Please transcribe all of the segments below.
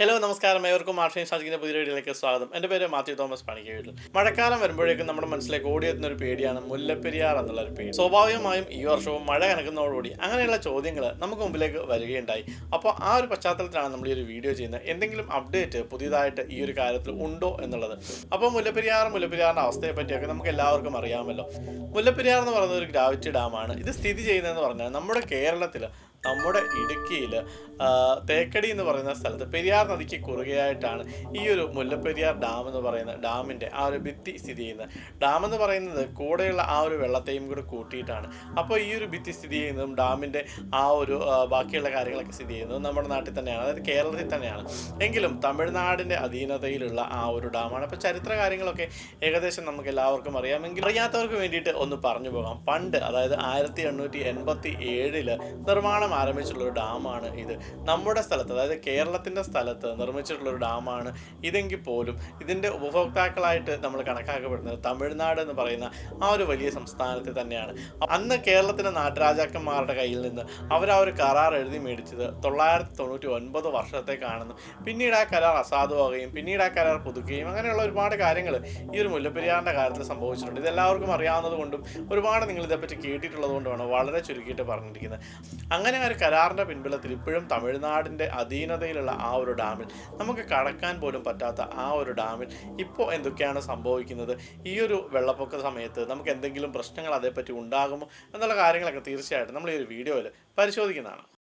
Hello നമസ്കാരം. ഏവർക്കും മാർഷൻ ഷാജിക്കിന്റെ പുതിയ വീഡിയോയിലേക്ക് സ്വാഗതം. എന്റെ പേര് മാത്യു തോമസ് പണിക്കീഴിൽ. മഴക്കാലം വരുമ്പോഴേക്കും നമ്മുടെ മനസ്സിലേക്ക് ഓടിയെത്തുന്ന ഒരു പേടിയാണ് മുല്ലപ്പെരിയാർ എന്നുള്ള ഒരു പേടി. സ്വാഭാവികമായും ഈ വർഷവും മഴ കനക്കുന്നതോടുകൂടി അങ്ങനെയുള്ള ചോദ്യങ്ങൾ നമുക്ക് മുമ്പിലേക്ക് വരികയുണ്ടായി. അപ്പോൾ ആ ഒരു പശ്ചാത്തലത്തിലാണ് നമ്മൾ ഈ ഒരു വീഡിയോ ചെയ്യുന്നത്. എന്തെങ്കിലും അപ്ഡേറ്റ് പുതിയതായിട്ട് ഈ ഒരു കാര്യത്തിൽ ഉണ്ടോ എന്നുള്ളത്. അപ്പോൾ മുല്ലപ്പെരിയാർ മുല്ലപ്പെരിയാറിന്റെ അവസ്ഥയെ പറ്റിയൊക്കെ നമുക്ക് എല്ലാവർക്കും അറിയാമല്ലോ. മുല്ലപ്പെരിയാർ എന്ന് പറയുന്നത് ഒരു ഗ്രാവിറ്റി ഡാമാണ്. ഇത് സ്ഥിതി ചെയ്യുന്നതെന്ന് പറഞ്ഞാൽ നമ്മുടെ കേരളത്തിൽ നമ്മുടെ ഇടുക്കിയിൽ തേക്കടി എന്ന് പറയുന്ന സ്ഥലത്ത് പെരിയാർ നദിക്ക് കുറുകയായിട്ടാണ് ഈ ഒരു മുല്ലപ്പെരിയാർ ഡാം എന്ന് പറയുന്ന ഡാമിന്റെ ആ ഒരു ഭിത്തി സ്ഥിതി ചെയ്യുന്നത്. ഡാം എന്ന് പറയുന്നത് കൂടെയുള്ള ആ ഒരു വെള്ളത്തെയും കൂടെ കൂട്ടിയിട്ടാണ്. അപ്പോൾ ഈ ഒരു ഭിത്തി സ്ഥിതി ചെയ്യുന്നതും ഡാമിന്റെ ആ ഒരു ബാക്കിയുള്ള കാര്യങ്ങളൊക്കെ സ്ഥിതി ചെയ്യുന്നതും നമ്മുടെ നാട്ടിൽ തന്നെയാണ്. അതായത് കേരളത്തിൽ തന്നെയാണ്. എങ്കിലും തമിഴ്നാടിന്റെ അധീനതയിലുള്ള ആ ഒരു ഡാമാണ്. അപ്പോൾ ചരിത്ര കാര്യങ്ങളൊക്കെ ഏകദേശം നമുക്ക് എല്ലാവർക്കും അറിയാമെങ്കിൽ അറിയാത്തവർക്ക് വേണ്ടിയിട്ട് ഒന്ന് പറഞ്ഞു പോകാം. പണ്ട് അതായത് ആയിരത്തി എണ്ണൂറ്റി എൺപത്തി ഏഴിൽ നിർമ്മാണം ആരംഭിച്ചിട്ടുള്ള ഒരു ഡാമാണ് ഇത്. നമ്മുടെ സ്ഥലത്ത് അതായത് കേരളത്തിന്റെ സ്ഥലത്ത് നിർമ്മിച്ചിട്ടുള്ള ഒരു ഡാമാണ് ഇതെങ്കിൽ പോലും ഇതിന്റെ ഉപഭോക്താക്കളായിട്ട് നമ്മൾ കണക്കാക്കപ്പെടുന്നത് തമിഴ്നാട് എന്ന് പറയുന്ന ആ ഒരു വലിയ സംസ്ഥാനത്തെ തന്നെയാണ്. അന്ന് കേരളത്തിലെ നാട്ടുരാജാക്കന്മാരുടെ കയ്യിൽ നിന്ന് അവർ ആ ഒരു കരാർ എഴുതി മേടിച്ചത് തൊള്ളായിരത്തി തൊണ്ണൂറ്റി ഒൻപത് വർഷത്തേക്കാണെന്ന്. പിന്നീട് ആ കരാർ അസാധുവാകുകയും പിന്നീട് ആ കരാർ പുതുക്കുകയും അങ്ങനെയുള്ള ഒരുപാട് കാര്യങ്ങൾ ഈ ഒരു മുല്ലപ്പെരിയാറിന്റെ കാര്യത്തിൽ സംഭവിച്ചിട്ടുണ്ട്. ഇതെല്ലാവർക്കും അറിയാവുന്നത് കൊണ്ടും ഒരുപാട് നിങ്ങൾ ഇതേപ്പറ്റി കേട്ടിട്ടുള്ളത് കൊണ്ടുമാണ് വളരെ ചുരുക്കിയിട്ട് പറഞ്ഞിരിക്കുന്നത്. അങ്ങനെ ആ ഒരു കരാറിന്റെ പിൻബലത്തിൽ ഇപ്പോഴും തമിഴ്നാടിന്റെ അധീനതയിലുള്ള ആ ഒരു ഡാമിൽ നമുക്ക് കടക്കാൻ പോലും പറ്റാത്ത ആ ഒരു ഡാമിൽ ഇപ്പോൾ എന്തൊക്കെയാണ് സംഭവിക്കുന്നത്? ഈ ഒരു വെള്ളപ്പൊക്ക സമയത്ത് നമുക്ക് എന്തെങ്കിലും പ്രശ്നങ്ങൾ അതേപ്പറ്റി ഉണ്ടാകുമോ? എന്നുള്ള കാര്യങ്ങളൊക്കെ തീർച്ചയായിട്ടും നമ്മൾ ഈ ഒരു വീഡിയോയിൽ പരിശോധിക്കുന്നതാണ്.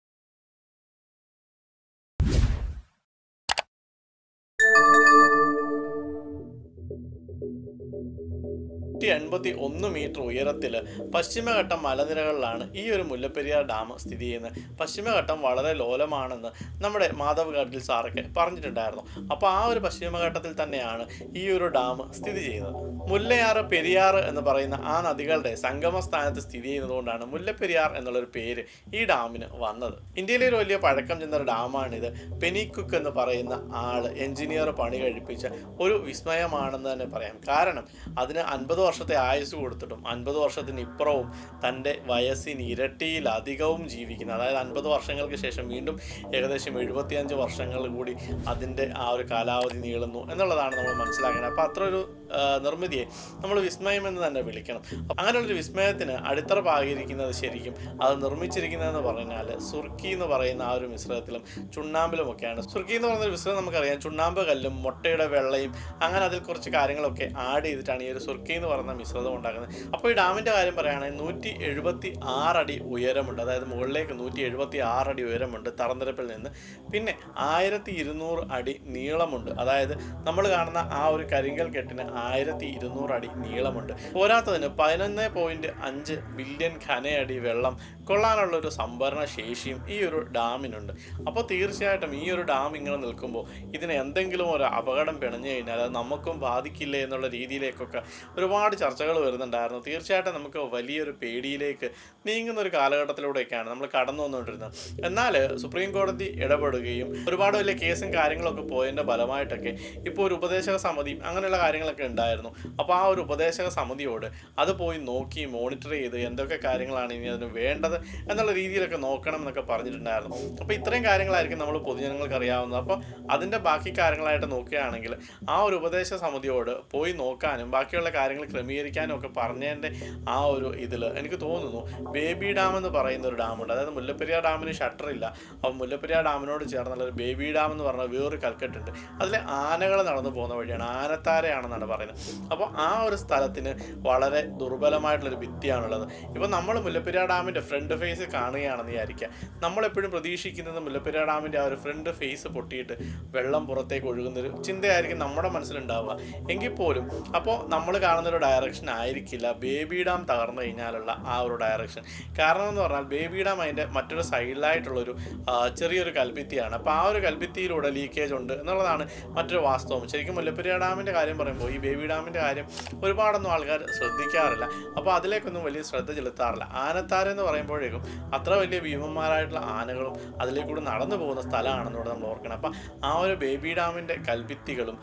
നൂറ്റി എൺപത്തി ഒന്ന് മീറ്റർ ഉയരത്തിൽ പശ്ചിമഘട്ടം മലനിരകളിലാണ് ഈ ഒരു മുല്ലപ്പെരിയാർ ഡാം സ്ഥിതി ചെയ്യുന്നത്. പശ്ചിമഘട്ടം വളരെ ലോലമാണെന്ന് നമ്മുടെ മാധവ് ഗാഡ്ഗിൽ സാറൊക്കെ പറഞ്ഞിട്ടുണ്ടായിരുന്നു. അപ്പോൾ ആ ഒരു പശ്ചിമഘട്ടത്തിൽ തന്നെയാണ് ഈ ഒരു ഡാം സ്ഥിതി ചെയ്യുന്നത്. മുല്ലയാറ് പെരിയാർ എന്ന് പറയുന്ന ആ നദികളുടെ സംഗമ സ്ഥാനത്ത് സ്ഥിതി ചെയ്യുന്നതുകൊണ്ടാണ് മുല്ലപ്പെരിയാർ എന്നുള്ളൊരു പേര് ഈ ഡാമിന് വന്നത്. ഇന്ത്യയിലെ ഒരു വലിയ പഴക്കം ചെന്ന ഒരു ഡാമാണിത്. പെനിക്കുക്ക് എന്ന് പറയുന്ന ആൾ എഞ്ചിനീയർ പണി കഴിപ്പിച്ച ഒരു വിസ്മയമാണെന്ന് തന്നെ പറയാം. കാരണം അതിന് അൻപത് വർഷത്തെ ആയുസ് കൊടുത്തിട്ടും അൻപത് വർഷത്തിന് ഇപ്പുറവും തന്റെ വയസ്സിന് ഇരട്ടിയിലധികവും ജീവിക്കുന്ന. അതായത് അൻപത് വർഷങ്ങൾക്ക് ശേഷം വീണ്ടും ഏകദേശം എഴുപത്തിയഞ്ച് വർഷങ്ങൾ കൂടി അതിന്റെ ആ ഒരു കാലാവധി നീളുന്നു എന്നുള്ളതാണ് നമ്മൾ മനസ്സിലാക്കേണ്ടത്. അപ്പോൾ അത്ര ഒരു നിർമ്മിതിയെ നമ്മൾ വിസ്മയം എന്ന് തന്നെ വിളിക്കണം. അങ്ങനെയുള്ളൊരു വിസ്മയത്തിന് അടിത്തറ പാകിയിരിക്കുന്നത് ശരിക്കും അത് നിർമ്മിച്ചിരിക്കുന്നതെന്ന് പറഞ്ഞാൽ സുർക്കി എന്ന് പറയുന്ന ആ ഒരു മിശ്രിതത്തിലും ചുണ്ണാമ്പിലും ഒക്കെയാണ് സുർക്കി എന്ന് പറയുന്ന മിശ്രിതം നമുക്കറിയാം. ചുണ്ണാമ്പ് കല്ലും മുട്ടയുടെ വെള്ളയും അങ്ങനെ അതിൽ കുറച്ച് കാര്യങ്ങളൊക്കെ ആഡ് ചെയ്തിട്ടാണ് ഈ ഒരു സുർക്കി എന്ന് പറയുന്ന മിശ്രിതം ഉണ്ടാക്കുന്നത്. അപ്പോൾ ഈ ഡാമിന്റെ കാര്യം പറയുകയാണെങ്കിൽ നൂറ്റി എഴുപത്തി ആറടി ഉയരമുണ്ട്. അതായത് മുകളിലേക്ക് നൂറ്റി എഴുപത്തി ആറടി ഉയരമുണ്ട് തറന്തരപ്പിൽ നിന്ന്. പിന്നെ ആയിരത്തി ഇരുന്നൂറ് അടി നീളമുണ്ട്. അതായത് നമ്മൾ കാണുന്ന ആ ഒരു കരിങ്കൽ കെട്ടിന് ആയിരത്തി ഇരുന്നൂറ് അടി നീളമുണ്ട്. പോരാത്തതിന് പതിനൊന്ന് പോയിന്റ് അഞ്ച് ബില്യൺ ഖനയടി വെള്ളം കൊള്ളാനുള്ള ഒരു സംഭരണ ശേഷിയും ഈ ഒരു ഡാമിനുണ്ട്. അപ്പോൾ തീർച്ചയായിട്ടും ഈ ഒരു ഡാം ഇങ്ങനെ നിൽക്കുമ്പോൾ ഇതിന് എന്തെങ്കിലും ഒരു അപകടം പിണഞ്ഞു കഴിഞ്ഞാൽ അത് നമുക്കും ബാധിക്കില്ലേ എന്നുള്ള രീതിയിലേക്കൊക്കെ ഒരുപാട് ചർച്ചകൾ വരുന്നുണ്ടായിരുന്നു. തീർച്ചയായിട്ടും നമുക്ക് വലിയൊരു പേടിയിലേക്ക് നീങ്ങുന്ന ഒരു കാലഘട്ടത്തിലൂടെയൊക്കെയാണ് നമ്മൾ കടന്നു വന്നുകൊണ്ടിരുന്നത്. എന്നാൽ സുപ്രീം കോടതി ഇടപെടുകയും ഒരുപാട് വലിയ കേസും കാര്യങ്ങളൊക്കെ പോയതിന്റെ ഫലമായിട്ടൊക്കെ ഇപ്പോൾ ഒരു ഉപദേശക സമിതിയും അങ്ങനെയുള്ള കാര്യങ്ങളൊക്കെ ഉണ്ടായിരുന്നു. അപ്പോൾ ആ ഒരു ഉപദേശക സമിതിയോട് അത് പോയി നോക്കി മോണിറ്റർ ചെയ്ത് എന്തൊക്കെ കാര്യങ്ങളാണ് ഇനി അതിന് വേണ്ടത് എന്നുള്ള രീതിയിലൊക്കെ നോക്കണം എന്നൊക്കെ പറഞ്ഞിട്ടുണ്ടായിരുന്നു. അപ്പോൾ ഇത്രയും കാര്യങ്ങളായിരിക്കും നമ്മൾ പൊതുജനങ്ങൾക്ക് അറിയാവുന്നത്. അപ്പോൾ അതിന്റെ ബാക്കി കാര്യങ്ങളായിട്ട് നോക്കുകയാണെങ്കിൽ ആ ഒരു ഉപദേശ സമിതിയോട് പോയി നോക്കാനും ബാക്കിയുള്ള കാര്യങ്ങൾ ക്രമീകരിക്കാനും ഒക്കെ പറഞ്ഞതിന്റെ ആ ഒരു ഇതിൽ എനിക്ക് തോന്നുന്നു. ബേബി ഡാം എന്ന് പറയുന്ന ഒരു ഡാമുണ്ട്. അതായത് മുല്ലപ്പെരിയാർ ഡാമിന് ഷട്ടർ ഇല്ല. അപ്പം മുല്ലപ്പെരിയാർ ഡാമിനോട് ചേർന്നുള്ള ഒരു ബേബി ഡാം എന്ന് പറഞ്ഞ വേറൊരു കൽക്കെട്ടുണ്ട്. അതിലെ ആനകൾ നടന്നു പോകുന്ന വഴിയാണ് ആനത്താരയാണെന്നാണ് പറയുന്നത്. അപ്പോൾ ആ ഒരു സ്ഥലത്തിന് വളരെ ദുർബലമായിട്ടുള്ളൊരു ഭിത്തിയാണുള്ളത്. ഇപ്പോൾ നമ്മൾ മുല്ലപ്പെരിയാർ ഡാമിന്റെ ഫ്രണ്ട് ഫേസ് കാണുകയാണെന്ന് വിചാരിക്കുക. നമ്മളെപ്പോഴും പ്രതീക്ഷിക്കുന്നത് മുല്ലപ്പെരിയാർ ഡാമിന്റെ ആ ഒരു ഫ്രണ്ട് ഫേസ് പൊട്ടിയിട്ട് വെള്ളം പുറത്തേക്ക് ഒഴുകുന്നൊരു ചിന്തയായിരിക്കും നമ്മുടെ മനസ്സിലുണ്ടാവുക. എങ്കിൽ പോലും അപ്പോൾ നമ്മൾ കാണുന്നൊരു ഡയറക്ഷൻ ആയിരിക്കില്ല. ബേബി ഡാം തകർന്നു കഴിഞ്ഞാലുള്ള ആ ഒരു ഡയറക്ഷൻ കാരണം എന്ന് പറഞ്ഞാൽ ബേബി ഡാം അതിന്റെ മറ്റൊരു സൈഡിലായിട്ടുള്ളൊരു ചെറിയൊരു കൽഭിത്തിയാണ്. അപ്പോൾ ആ ഒരു കൽഭിത്തിയിലൂടെ ലീക്കേജ് ഉണ്ട് എന്നുള്ളതാണ് മറ്റൊരു വാസ്തവം. ശരിക്കും മുല്ലപ്പെരിയാർ ഡാമിന്റെ കാര്യം പറയുമ്പോൾ ഈ ബേബി ഡാമിന്റെ കാര്യം ഒരുപാടൊന്നും ആൾക്കാർ ശ്രദ്ധിക്കാറില്ല. അപ്പോൾ അതിലേക്കൊന്നും വലിയ ശ്രദ്ധ ചെലുത്താറില്ല. ആനത്താര എന്ന് പറയുമ്പോഴേക്കും അത്ര വലിയ ഭീമന്മാരായിട്ടുള്ള ആനകളും അതിലേക്കൂടെ നടന്നു പോകുന്ന സ്ഥലമാണെന്നൂടെ നമ്മൾ ഓർക്കണം. അപ്പം ആ ഒരു ബേബി ഡാമിന്റെ കൽഭിത്തികളും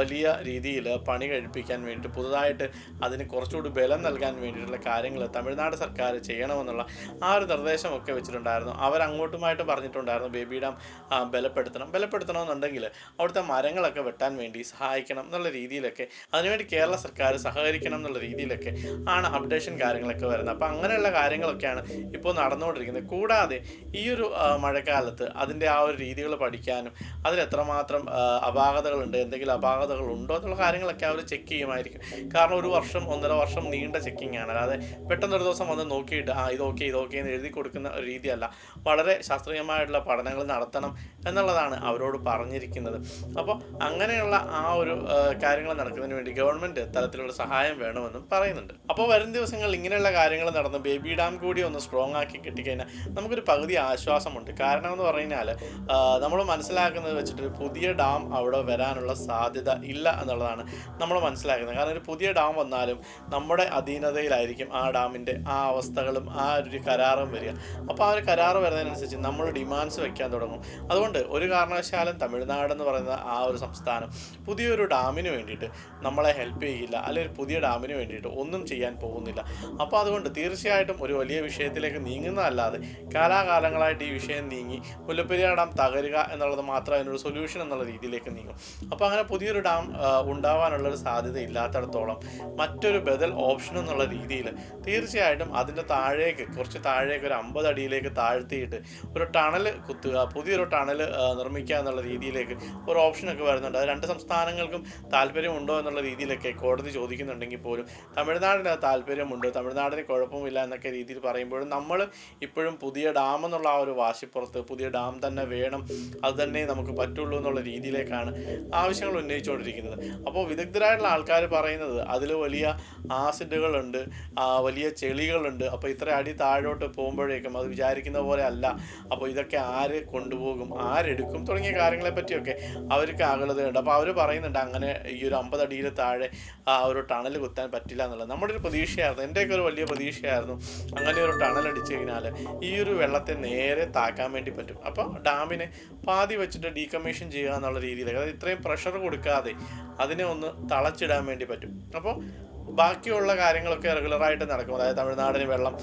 വലിയ രീതിയിൽ പണി കഴിപ്പിക്കാൻ വേണ്ടി പുതുതായിട്ട് തീർച്ചയായിട്ട് അതിന് കുറച്ചുകൂടി ബലം നൽകാൻ വേണ്ടിയിട്ടുള്ള കാര്യങ്ങൾ തമിഴ്നാട് സർക്കാർ ചെയ്യണമെന്നുള്ള ആ ഒരു നിർദ്ദേശമൊക്കെ വെച്ചിട്ടുണ്ടായിരുന്നു. അവരങ്ങോട്ടുമായിട്ട് പറഞ്ഞിട്ടുണ്ടായിരുന്നു ബേബി ഡാം ബലപ്പെടുത്തണം ബലപ്പെടുത്തണമെന്നുണ്ടെങ്കിൽ അവിടുത്തെ മരങ്ങളൊക്കെ വെട്ടാൻ വേണ്ടി സഹായിക്കണം എന്നുള്ള രീതിയിലൊക്കെ അതിനുവേണ്ടി കേരള സർക്കാർ സഹകരിക്കണം എന്നുള്ള രീതിയിലൊക്കെ ആണ് അപ്ഡേഷൻ കാര്യങ്ങളൊക്കെ വരുന്നത്. അപ്പോൾ അങ്ങനെയുള്ള കാര്യങ്ങളൊക്കെയാണ് ഇപ്പോൾ നടന്നുകൊണ്ടിരിക്കുന്നത്. കൂടാതെ ഈ ഒരു മഴക്കാലത്ത് അതിന്റെ ആ ഒരു രീതികൾ പഠിക്കാനും അതിൽ എത്രമാത്രം അപാകതകളുണ്ട് എന്തെങ്കിലും അപാകതകൾ ഉണ്ടോ എന്നുള്ള കാര്യങ്ങളൊക്കെ അവർ ചെക്ക് ചെയ്യുമായിരിക്കും. കാരണം ഒരു വർഷം ഒന്നര വർഷം നീണ്ട ചെക്കിംഗ് ആണ്. അല്ലാതെ പെട്ടെന്ന് ഒരു ദിവസം വന്ന് നോക്കിയിട്ട് ആ ഇത് ഓക്കെ ഇത് ഓക്കെ എന്ന് എഴുതി കൊടുക്കുന്ന രീതിയല്ല. വളരെ ശാസ്ത്രീയമായിട്ടുള്ള പഠനങ്ങൾ നടത്തണം എന്നുള്ളതാണ് അവരോട് പറഞ്ഞിരിക്കുന്നത്. അപ്പോൾ അങ്ങനെയുള്ള ആ ഒരു കാര്യങ്ങൾ നടക്കുന്നതിന് വേണ്ടി ഗവൺമെന്റ് തലത്തിലുള്ള സഹായം വേണമെന്നും പറയുന്നുണ്ട്. അപ്പോൾ വരും ദിവസങ്ങളിൽ ഇങ്ങനെയുള്ള കാര്യങ്ങൾ നടന്ന് ബേബി ഡാം കൂടി ഒന്ന് സ്ട്രോങ് ആക്കി കിട്ടിക്കഴിഞ്ഞാൽ നമുക്കൊരു പകുതി ആശ്വാസമുണ്ട്. കാരണം എന്ന് പറഞ്ഞാൽ നമ്മൾ മനസ്സിലാക്കുന്നത് വെച്ചിട്ട് പുതിയ ഡാം അവിടെ വരാനുള്ള സാധ്യത ഇല്ല എന്നുള്ളതാണ് നമ്മൾ മനസ്സിലാക്കുന്നത്. കാരണം ഒരു പുതിയ ഡാം വന്നാലും നമ്മുടെ അധീനതയിലായിരിക്കും ആ ഡാമിന്റെ ആ അവസ്ഥകളും ആ ഒരു കരാറും വരിക. അപ്പോൾ ആ ഒരു കരാറ് വരുന്നതിനനുസരിച്ച് നമ്മൾ ഡിമാൻഡ്സ് വെക്കാൻ തുടങ്ങും. അതുകൊണ്ട് ഒരു കാരണവശാലും തമിഴ്നാട് എന്ന് പറയുന്ന ആ ഒരു സംസ്ഥാനം പുതിയൊരു ഡാമിന് വേണ്ടിയിട്ട് നമ്മളെ ഹെൽപ്പ് ചെയ്യില്ല. അല്ലെങ്കിൽ പുതിയ ഡാമിന് വേണ്ടിയിട്ട് ഒന്നും ചെയ്യാൻ പോകുന്നില്ല. അപ്പോൾ അതുകൊണ്ട് തീർച്ചയായിട്ടും ഒരു വലിയ വിഷയത്തിലേക്ക് നീങ്ങുന്നതല്ലാതെ കാലാകാലങ്ങളായിട്ട് ഈ വിഷയം നീങ്ങി മുല്ലപ്പെരിയാർ ഡാം തകരുക എന്നുള്ളത് മാത്രം അതിനൊരു സൊല്യൂഷൻ എന്നുള്ള രീതിയിലേക്ക് നീങ്ങും. അപ്പോൾ അങ്ങനെ പുതിയൊരു ഡാം ഉണ്ടാവാനുള്ള ഉണ്ടാവാനുള്ളൊരു സാധ്യത ഇല്ലാത്തടത്തോളം മറ്റൊരു ബദൽ ഓപ്ഷൻ എന്നുള്ള രീതിയിൽ തീർച്ചയായിട്ടും അതിന്റെ താഴേക്ക് കുറച്ച് താഴേക്ക് ഒരു അമ്പത് അടിയിലേക്ക് താഴ്ത്തിയിട്ട് ഒരു ടണൽ കുത്തുക പുതിയൊരു ടണൽ നിർമ്മിക്കുക എന്നുള്ള രീതിയിലേക്ക് ഒരു ഓപ്ഷനൊക്കെ വരുന്നുണ്ട്. അത് രണ്ട് സംസ്ഥാനങ്ങൾക്കും താല്പര്യമുണ്ടോ എന്നുള്ള രീതിയിലൊക്കെ കോടതി ചോദിക്കുന്നുണ്ടെങ്കിൽ പോലും തമിഴ്നാടിന് താല്പര്യമുണ്ട് തമിഴ്നാടിന് കുഴപ്പമില്ല എന്നൊക്കെ രീതിയിൽ പറയുമ്പോഴും നമ്മൾ ഇപ്പോഴും പുതിയ ഡാം എന്നുള്ള ആ ഒരു വാശിപ്പുറത്ത് പുതിയ ഡാം തന്നെ വേണം അത് തന്നെ നമുക്ക് പറ്റുള്ളൂ എന്നുള്ള രീതിയിലേക്കാണ് ആവശ്യങ്ങൾ ഉന്നയിച്ചുകൊണ്ടിരിക്കുന്നത്. അപ്പോൾ വിദഗ്ധരായിട്ടുള്ള ആൾക്കാർ പറയുന്നത് അതിൽ വലിയ ആസിഡുകളുണ്ട് വലിയ ചെളികളുണ്ട്. അപ്പോൾ ഇത്ര അടി താഴോട്ട് പോകുമ്പോഴേക്കും അത് വിചാരിക്കുന്ന പോലെ അല്ല. അപ്പോൾ ഇതൊക്കെ ആര് കൊണ്ടുപോകും ആരെടുക്കും തുടങ്ങിയ കാര്യങ്ങളെ പറ്റിയൊക്കെ അവർക്ക് ആകുലതയുണ്ട്. അപ്പോൾ അവർ പറയുന്നുണ്ട് അങ്ങനെ ഈ ഒരു അമ്പത് അടിയിൽ താഴെ ആ ഒരു ടണൽ കുത്താൻ പറ്റില്ല എന്നുള്ളത്. നമ്മുടെ ഒരു പ്രതീക്ഷയായിരുന്നു എന്റെയൊക്കെ ഒരു വലിയ പ്രതീക്ഷയായിരുന്നു അങ്ങനെ ഒരു ടണൽ അടിച്ചു കഴിഞ്ഞാൽ ഈ ഒരു വെള്ളത്തെ നേരെ താക്കാൻ വേണ്ടി പറ്റും. അപ്പോൾ ഡാമിനെ പാതി വെച്ചിട്ട് ഡീകമ്മീഷൻ ചെയ്യുക എന്നുള്ള രീതിയിൽ അതായത് ഇത്രയും പ്രഷർ കൊടുക്കാതെ അതിനെ ഒന്ന് തളച്ചിടാൻ വേണ്ടി പറ്റും. അപ്പോൾ ബാക്കിയുള്ള കാര്യങ്ങളൊക്കെ റെഗുലറായിട്ട് നടക്കും. അതായത് തമിഴ്നാടിന് വെള്ളം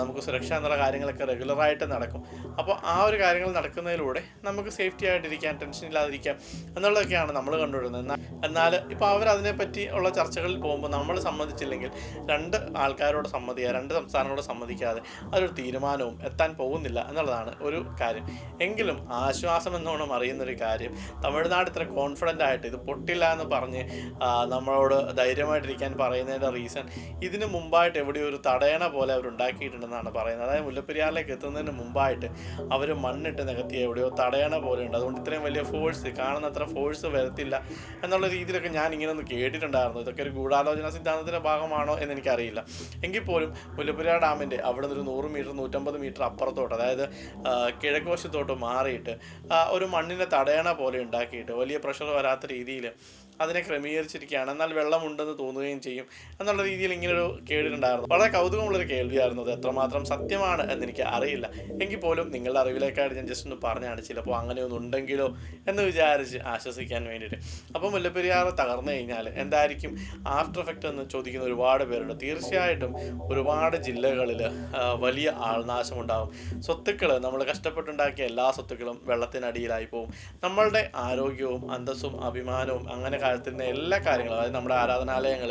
നമുക്ക് സുരക്ഷ എന്നുള്ള കാര്യങ്ങളൊക്കെ റെഗുലറായിട്ട് നടക്കും. അപ്പോൾ ആ ഒരു കാര്യങ്ങൾ നടക്കുന്നതിലൂടെ നമുക്ക് സേഫ്റ്റി ആയിട്ടിരിക്കാൻ ടെൻഷൻ ഇല്ലാതിരിക്കാം എന്നുള്ളതൊക്കെയാണ് നമ്മൾ കണ്ടുവരുന്നത്. എന്നാൽ എന്നാൽ ഇപ്പോൾ അവർ അതിനെപ്പറ്റി ഉള്ള ചർച്ചകളിൽ പോകുമ്പോൾ നമ്മൾ സമ്മതിച്ചില്ലെങ്കിൽ രണ്ട് ആൾക്കാരോട് സമ്മതിക്കുക രണ്ട് സംസ്ഥാനങ്ങളോട് സമ്മതിക്കാതെ അതൊരു തീരുമാനവും എത്താൻ പോകുന്നില്ല എന്നുള്ളതാണ് ഒരു കാര്യം. എങ്കിലും ആശ്വാസം എന്നോണം അറിയുന്നൊരു കാര്യം തമിഴ്നാട് ഇത്ര കോൺഫിഡന്റ് ആയിട്ട് ഇത് പൊട്ടില്ല എന്ന് പറഞ്ഞ് നമ്മളോട് ധൈര്യമായിട്ടിരിക്കാൻ പറയുന്നതിന്റെ റീസൺ ഇതിന് മുമ്പായിട്ട് എവിടെയോ ഒരു തടയണ പോലെ അവർ ഉണ്ടാക്കിയിട്ടുണ്ടെന്നാണ് പറയുന്നത്. അതായത് മുല്ലപ്പെരിയാറിലേക്ക് എത്തുന്നതിന് മുമ്പായിട്ട് അവർ മണ്ണിട്ട് നികത്തിയ എവിടെയോ തടയണ പോലെ ഉണ്ട്. അതുകൊണ്ട് ഇത്രയും വലിയ ഫോഴ്സ് കാണുന്ന അത്ര ഫോഴ്സ് വരത്തില്ല എന്നുള്ള രീതിയിലൊക്കെ ഞാൻ ഇങ്ങനെ ഒന്ന് കേട്ടിട്ടുണ്ടായിരുന്നു. ഇതൊക്കെ ഒരു ഗൂഢാലോചന സിദ്ധാന്തത്തിന്റെ ഭാഗമാണോ എന്ന് എനിക്കറിയില്ല എങ്കിൽ പോലും മുല്ലപ്പെരിയാർ ഡാമിന്റെ അവിടെ നിന്ന് ഒരു നൂറ് മീറ്റർ നൂറ്റമ്പത് മീറ്റർ അപ്പുറത്തോട്ട് അതായത് കിഴക്ക് വശത്തോട്ട് മാറിയിട്ട് ഒരു മണ്ണിനെ തടയണ പോലെ ഉണ്ടാക്കിയിട്ട് വലിയ പ്രഷർ വരാത്ത രീതിയിൽ അതിനെ ക്രമീകരിച്ചിരിക്കുകയാണ്. എന്നാൽ വെള്ളമുണ്ടെന്ന് തോന്നുകയും ചെയ്യും. എന്നുള്ള രീതിയിൽ ഇങ്ങനൊരു കേടുണ്ടായിരുന്നു വളരെ കൗതുകമുള്ളൊരു കേൾവിയായിരുന്നു അത്. എത്രമാത്രം സത്യമാണ് എന്നെനിക്ക് അറിയില്ല. എങ്കിൽ പോലും നിങ്ങളുടെ അറിവിലേക്കായിട്ട് ഞാൻ ജസ്റ്റ് ഒന്ന് പറഞ്ഞാണ് ചിലപ്പോൾ അങ്ങനെയൊന്നും ഉണ്ടെങ്കിലോ എന്ന് വിചാരിച്ച് ആശ്വസിക്കാൻ വേണ്ടിയിട്ട്. അപ്പോൾ മുല്ലപ്പെരിയാർ തകർന്നു കഴിഞ്ഞാൽ എന്തായിരിക്കും? ആഫ്റ്റർ എഫക്റ്റ് എന്ന് ചോദിക്കുന്ന ഒരുപാട് പേരുണ്ട്. തീർച്ചയായിട്ടും ഒരുപാട് ജില്ലകളിൽ വലിയ ആൾനാശം ഉണ്ടാകും സ്വത്തുക്കൾ നമ്മൾ കഷ്ടപ്പെട്ടുണ്ടാക്കിയ എല്ലാ സ്വത്തുക്കളും വെള്ളത്തിനടിയിലായി പോകും നമ്മളുടെ ആരോഗ്യവും അന്തസ്സും അഭിമാനവും അങ്ങനെ കാര്യത്തിന്റെ എല്ലാ കാര്യങ്ങളും അതായത് നമ്മുടെ ആരാധനാലയങ്ങൾ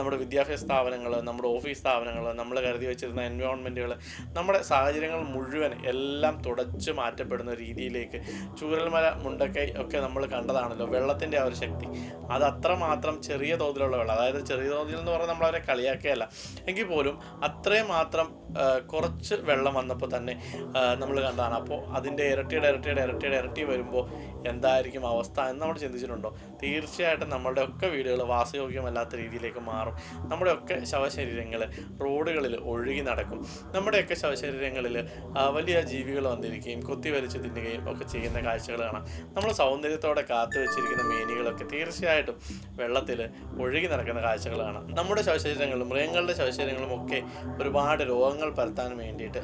നമ്മുടെ വിദ്യാഭ്യാസ സ്ഥാപനങ്ങൾ നമ്മുടെ ഓഫീസ് സ്ഥാപനങ്ങൾ നമ്മൾ കരുതി വെച്ചിരുന്ന എൻവയോൺമെന്റുകൾ നമ്മുടെ സാഹചര്യങ്ങൾ മുഴുവൻ എല്ലാം തുടച്ചു മാറ്റപ്പെടുന്ന രീതിയിലേക്ക് ചൂരൽമല മുണ്ടക്കൈ ഒക്കെ നമ്മൾ കണ്ടതാണല്ലോ വെള്ളത്തിന്റെ ആ ഒരു ശക്തി. അത് അത്രമാത്രം ചെറിയ തോതിലുള്ള വെള്ളം അതായത് ചെറിയ തോതിൽ എന്ന് പറഞ്ഞാൽ നമ്മളവരെ കളിയാക്കുകയല്ല. എങ്കിൽ പോലും അത്രയും മാത്രം കുറച്ച് വെള്ളം വന്നപ്പോൾ തന്നെ നമ്മൾ കണ്ടതാണ്. അപ്പോൾ അതിന്റെ ഇരട്ടിയുടെ ഇരട്ടിയുടെ ഇരട്ടിയുടെ ഇരട്ടി വരുമ്പോൾ എന്തായിരിക്കും അവസ്ഥ എന്ന് നമ്മൾ ചിന്തിച്ചിട്ടുണ്ടോ? തീർച്ചയായിട്ടും നമ്മളുടെ ഒക്കെ വീടുകൾ വാസയോഗ്യമല്ലാത്ത രീതിയിലേക്ക് മാറും. നമ്മുടെയൊക്കെ ശവശരീരങ്ങൾ റോഡുകളിൽ ഒഴുകി നടക്കും. നമ്മുടെയൊക്കെ ശവശരീരങ്ങളിൽ വലിയ ജീവികൾ വന്നിരിക്കുകയും കൊത്തി വലിച്ചു തിന്നുകയും ഒക്കെ ചെയ്യുന്ന കാഴ്ചകൾ കാണാം നമ്മൾ സൗന്ദര്യത്തോടെ കാത്തു വെച്ചിരിക്കുന്ന മീനുകളൊക്കെ തീർച്ചയായിട്ടും വെള്ളത്തിൽ ഒഴുകി നടക്കുന്ന കാഴ്ചകൾ കാണാം നമ്മുടെ ശവശരീരങ്ങളും മൃഗങ്ങളുടെ ശവശരീരങ്ങളും ഒക്കെ ഒരുപാട് രോഗങ്ങൾ പരത്താൻ വേണ്ടിയിട്ട്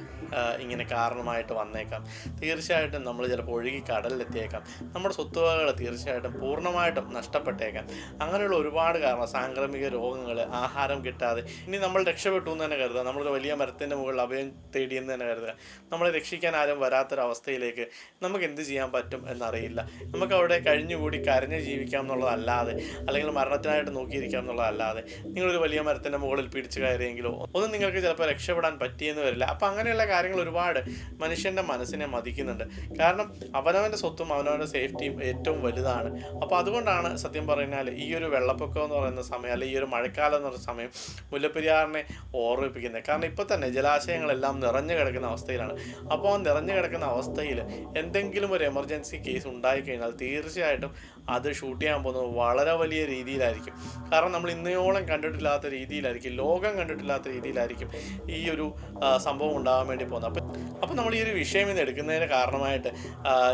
ഇങ്ങനെ കാരണമായിട്ട് വന്നേക്കാം. തീർച്ചയായിട്ടും നമ്മൾ ചിലപ്പോൾ ഒഴുകി കടലിലെത്തിയേക്കാം. നമ്മുടെ സ്വത്തുവകകൾ തീർച്ചയായിട്ടും പൂർണമായിട്ടും നഷ്ടപ്പെട്ട മരണപ്പെട്ടേക്കാം അങ്ങനെയുള്ള ഒരുപാട് കാരണം സാംക്രമിക രോഗങ്ങൾ ആഹാരം കിട്ടാതെ. ഇനി നമ്മൾ രക്ഷപ്പെട്ടു എന്ന് തന്നെ കരുതുക. നമ്മളൊരു വലിയ മരത്തിന്റെ മുകളിൽ അഭയം തേടിയെന്ന് തന്നെ കരുതുക. നമ്മളെ രക്ഷിക്കാൻ ആരും വരാത്തൊരവസ്ഥയിലേക്ക് നമുക്ക് എന്ത് ചെയ്യാൻ പറ്റും എന്നറിയില്ല. നമുക്ക് അവിടെ കഴിഞ്ഞുകൂടി കരഞ്ഞ് ജീവിക്കാം എന്നുള്ളതല്ലാതെ അല്ലെങ്കിൽ മരണത്തിനായിട്ട് നോക്കിയിരിക്കാം എന്നുള്ളതല്ലാതെ നിങ്ങളൊരു വലിയ മരത്തിന്റെ മുകളിൽ പിടിച്ചു കയറിയെങ്കിലോ ഒന്നും നിങ്ങൾക്ക് ചിലപ്പോൾ രക്ഷപ്പെടാൻ പറ്റിയെന്ന് വരില്ല. അപ്പം അങ്ങനെയുള്ള കാര്യങ്ങൾ ഒരുപാട് മനുഷ്യന്റെ മനസ്സിനെ മതിക്കുന്നുണ്ട്. കാരണം അവനവന്റെ സ്വത്തും അവനവന്റെ സേഫ്റ്റിയും ഏറ്റവും വലുതാണ്. അപ്പോൾ അതുകൊണ്ടാണ് സത്യം പറഞ്ഞാൽ ഈ ഒരു വെള്ളപ്പൊക്കം എന്ന് പറയുന്ന സമയം അല്ലെങ്കിൽ ഈ ഒരു മഴക്കാലം എന്ന് പറയുന്ന സമയം മുല്ലപ്പെരിയാറിനെ ഓർമ്മിപ്പിക്കുന്നത്. കാരണം ഇപ്പോൾ തന്നെ ജലാശയങ്ങളെല്ലാം നിറഞ്ഞു കിടക്കുന്ന അവസ്ഥയിലാണ്. അപ്പോൾ ആ നിറഞ്ഞു കിടക്കുന്ന അവസ്ഥയിൽ എന്തെങ്കിലും ഒരു എമർജൻസി കേസ് ഉണ്ടായിക്കഴിഞ്ഞാൽ തീർച്ചയായിട്ടും അത് ഷൂട്ട് ചെയ്യാൻ പോകുന്നത് വളരെ വലിയ രീതിയിലായിരിക്കും. കാരണം നമ്മൾ ഇന്നയോളം കണ്ടിട്ടില്ലാത്ത രീതിയിലായിരിക്കും ലോകം കണ്ടിട്ടില്ലാത്ത രീതിയിലായിരിക്കും ഈ ഒരു സംഭവം ഉണ്ടാകാൻ വേണ്ടി പോകുന്നത്. അപ്പം അപ്പം നമ്മൾ ഈ ഒരു വിഷയം ഇന്ന് എടുക്കുന്നതിന് കാരണമായിട്ട്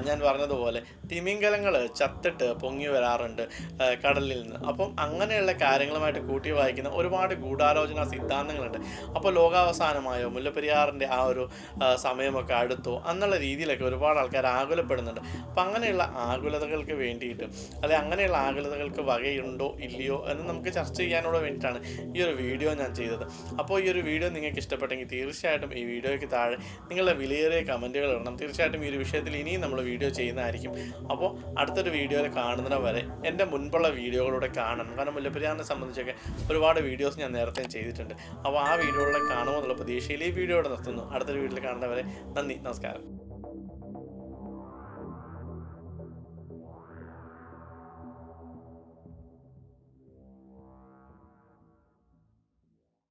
ഞാൻ പറഞ്ഞതുപോലെ തിമിംഗലങ്ങൾ ചത്തിട്ട് പൊങ്ങി വരാറുണ്ട് കടലിൽ നിന്ന്. അപ്പം അങ്ങനെയുള്ള കാര്യങ്ങളുമായിട്ട് കൂട്ടി വായിക്കുന്ന ഒരുപാട് ഗൂഢാലോചന സിദ്ധാന്തങ്ങളുണ്ട്. അപ്പോൾ ലോകാവസാനമായോ മുല്ലപ്പെരിയാറിന്റെ ആ ഒരു സമയമൊക്കെ അടുത്തോ എന്നുള്ള രീതിയിലൊക്കെ ഒരുപാട് ആൾക്കാർ ആകുലപ്പെടുന്നുണ്ട്. അപ്പം അങ്ങനെയുള്ള ആകുലതകൾക്ക് വേണ്ടിയിട്ട് അല്ലെ അങ്ങനെയുള്ള ആകുലതകൾക്ക് വകയുണ്ടോ ഇല്ലയോ എന്ന് നമുക്ക് ചർച്ച ചെയ്യാനുള്ള വേണ്ടിയിട്ടാണ് ഈ ഒരു വീഡിയോ ഞാൻ ചെയ്തത്. അപ്പോൾ ഈ ഒരു വീഡിയോ നിങ്ങൾക്ക് ഇഷ്ടപ്പെട്ടെങ്കിൽ തീർച്ചയായിട്ടും ഈ വീഡിയോയ്ക്ക് താഴെ നിങ്ങളുടെ വിലയേറിയ കമന്റുകൾ ഇടണം. തീർച്ചയായിട്ടും ഈ ഒരു വിഷയത്തിൽ ഇനിയും നമ്മൾ വീഡിയോ ചെയ്യുന്നതായിരിക്കും. അപ്പോൾ അടുത്തൊരു വീഡിയോയിൽ കാണുന്നത് വരെ എന്റെ മുൻപുള്ള വീഡിയോകളൂടെ കാണണം. കാരണം മുല്ലപ്പെരിയാറിനെ സംബന്ധിച്ചൊക്കെ ഒരുപാട് വീഡിയോസ് ഞാൻ നേരത്തെ ചെയ്തിട്ടുണ്ട്. അപ്പോൾ ആ വീഡിയോകളെ കാണുമെന്നുള്ള പ്രതീക്ഷയിൽ ഈ വീഡിയോ ഇവിടെ നിർത്തുന്നു. അടുത്തൊരു വീഡിയോയിൽ കാണുന്നവരെ നന്ദി നമസ്കാരം.